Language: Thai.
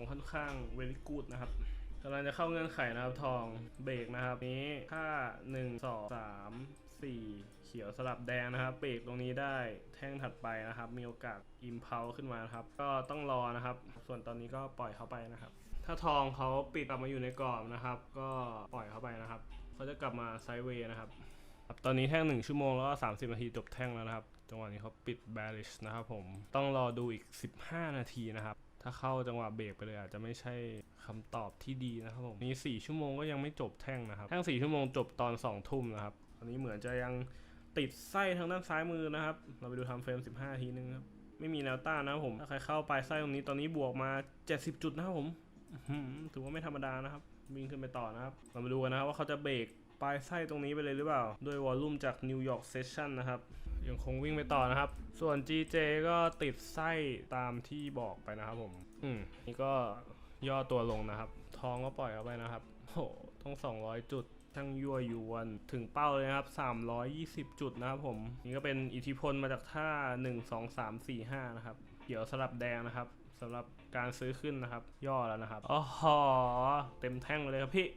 องค่อนข้างเวลิกูดนะครับกำลังจะเข้าเงื่อนไขนะครับทองเบรกนะครับนี้ถ้า1 2 3 4 เขียวสลับแดงนะครับ เบรกตรงนี้ได้แท่งถัดไปนะครับ มีโอกาสอิมเพลขึ้นมานครับ ก็ต้องรอนะครับ ส่วนตอนนี้ก็ปล่อยเขาไปนะครับ ถ้าทองเขาปิดกลับมาอยู่ในกรอบนะครับ ก็ปล่อยเขาไปนะครับเขาจะกลับมาไซด์เวย์นะครับ ครับตอนนี้แท่ง1ชั่วโมงแล้วก็30นาทีจบแท่งแล้วนะครับ จังหวะนี้เขาปิด bearish นะครับผมต้องรอดูอีก 15 นาทีนะครับ ถ้าเข้าจังหวะเบรกไปเลยอาจจะไม่ใช่คำตอบที่ดีนะครับผมนี่4ชั่วโมงก็ยังไม่จบแท่งนะครับ แท่ง 4 ชั่วโมงจบตอน2ทุ่มนะครับอันนี้เหมือนจะยังติดไส้ทางด้านซ้ายมือนะครับ เราไปดูทำเฟรม 15นาทีนึงครับไม่มีแนวต้านนะครับผมถ้าใครเข้าปลายไส้ตรงนี้ตอนนี้บวกมา 70 จุดนะครับผมถือว่าไม่ธรรมดานะครับวิ่งขึ้นไปต่อนะครับ เรามาดูกันนะครับว่าเขาจะเบรก ปลายไส้ตรงนี้ไปเลยหรือเปล่าด้วยวอลลุ่มจากนิวยอร์กเซสชั่นนะครับ ยังคงวิ่งไปต่อนะครับ ส่วน GJ ก็ติดไส้ตามที่บอกไปนะครับผม อืมนี่ก็ย่อตัวลงนะครับ ทองก็ปล่อยเอาไปนะครับโหต้อง 200 จุดทั้งยั่วยวนถึงเป้าเลยนะครับ 320 จุดนะครับผม นี่ก็เป็นอิทธิพลมาจากท่า 1 2 3 4 5 นะครับ เขียวสลับแดงนะครับสำหรับการซื้อขึ้นนะครับ ย่อแล้วนะครับอ๋อเต็มแท่งเลยครับพี่